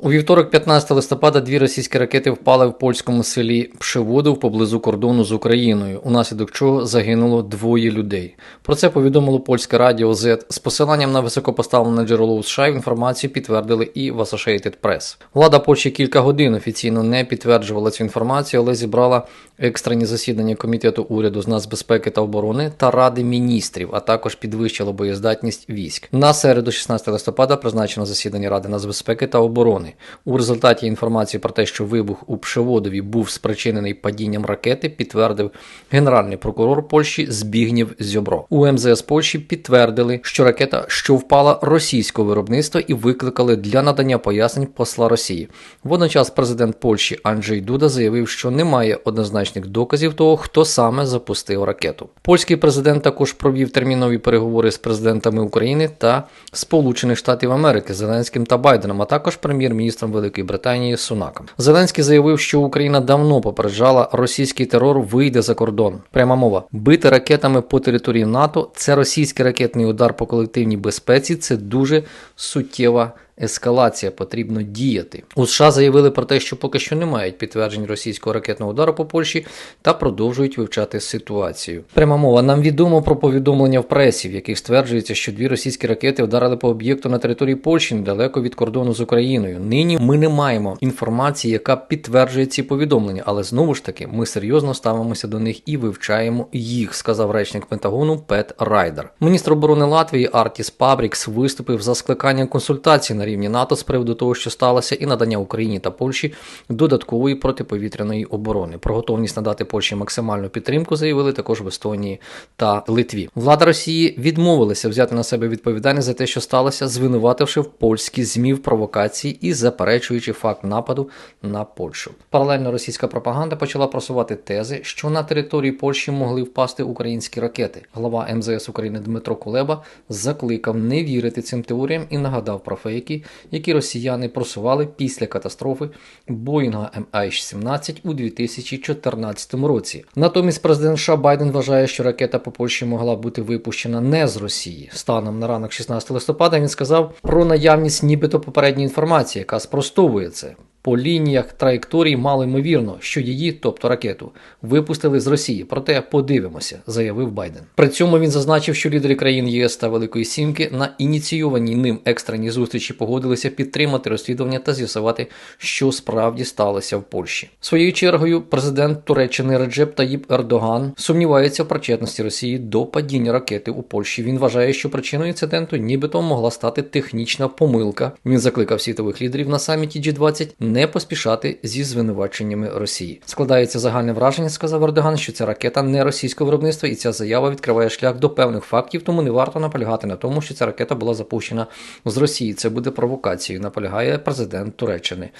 У вівторок, 15 листопада, дві російські ракети впали в польському селі Пшеводов поблизу кордону з Україною, унаслідок чого загинуло двоє людей. Про це повідомило польське радіо Z. З посиланням на високопоставлене джерело у США інформацію підтвердили і в Associated Press. Влада Польщі кілька годин офіційно не підтверджувала цю інформацію, але зібрала екстрені засідання комітету уряду з нацбезпеки та оборони та ради міністрів, а також підвищила боєздатність військ. На середу, 16 листопада, призначено засідання ради нацбезпеки та оборони. У результаті інформації про те, що вибух у Пшеводові був спричинений падінням ракети, підтвердив генеральний прокурор Польщі Збігнєв Зьобро. У МЗС Польщі підтвердили, що ракета, що впала російського виробництва, і викликали для надання пояснень посла Росії. Водночас президент Польщі Анджей Дуда заявив, що немає однозначних доказів того, хто саме запустив ракету. Польський президент також провів термінові переговори з президентами України та Сполучених Штатів Америки Зеленським та Байденом, а також прем'єр-міністром Великої Британії Сунаком. Зеленський заявив, що Україна давно попереджала, російський терор вийде за кордон. Пряма мова: бити ракетами по території НАТО це російський ракетний удар по колективній безпеці. Це дуже суттєва. Ескалація потрібно діяти. У США заявили про те, що поки що не мають підтверджень російського ракетного удару по Польщі та продовжують вивчати ситуацію. Пряма мова нам відомо про повідомлення в пресі, в яких стверджується, що дві російські ракети вдарили по об'єкту на території Польщі недалеко від кордону з Україною. Нині ми не маємо інформації, яка підтверджує ці повідомлення, але знову ж таки ми серйозно ставимося до них і вивчаємо їх, сказав речник Пентагону Пет Райдер. Міністр оборони Латвії Артіс Пабрікс виступив за скликання консультацій на рівні НАТО з приводу того, що сталося, і надання Україні та Польщі додаткової протиповітряної оборони. Про готовність надати Польщі максимальну підтримку заявили також в Естонії та Литві. Влада Росії відмовилася взяти на себе відповідальність за те, що сталося, звинувативши в польські змі в провокації і заперечуючи факт нападу на Польщу. Паралельно російська пропаганда почала просувати тези, що на території Польщі могли впасти українські ракети. Глава МЗС України Дмитро Кулеба закликав не вірити цим теоріям і нагадав про фейки, які росіяни просували після катастрофи Боїнга MH17 у 2014 році. Натомість президент США Байден вважає, що ракета по Польщі могла бути випущена не з Росії. Станом на ранок 16 листопада він сказав про наявність нібито попередньої інформації, яка спростовує це. По лініях траєкторій мало ймовірно, що її, тобто ракету, випустили з Росії. Проте подивимося, заявив Байден. При цьому він зазначив, що лідери країн ЄС та Великої Сімки на ініційованій ним екстреній зустрічі погодилися підтримати розслідування та з'ясувати, що справді сталося в Польщі. Своєю чергою, президент Туреччини Реджеп Таїб Ердоган сумнівається в причетності Росії до падіння ракети у Польщі. Він вважає, що причиною інциденту нібито могла стати технічна помилка. Він закликав світових лідерів на саміті G20 не поспішати зі звинуваченнями Росії. Складається загальне враження, сказав Ердоган, що ця ракета не російського виробництва, і ця заява відкриває шлях до певних фактів, тому не варто наполягати на тому, що ця ракета була запущена з Росії. Це буде провокацією, наполягає президент Туреччини.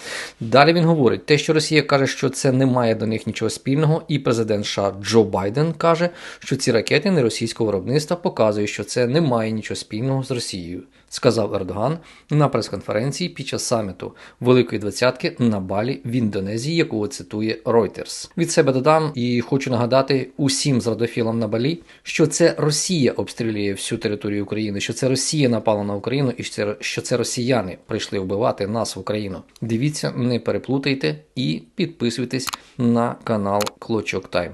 Далі він говорить, те, що Росія каже, що це не має до них нічого спільного, і президент США Джо Байден каже, що ці ракети не російського виробництва, показує, що це не має нічого спільного з Росією, сказав Ердоган на прес-конференції під час саміту Великої двадцятки на Балі в Індонезії, якого цитує Reuters. Від себе додам і хочу нагадати усім зрадофілам на Балі, що це Росія обстрілює всю територію України, що це Росія напала на Україну, і що це росіяни прийшли вбивати нас в Україну. Дивіться, не переплутайте і підписуйтесь на канал Клочок Тайм.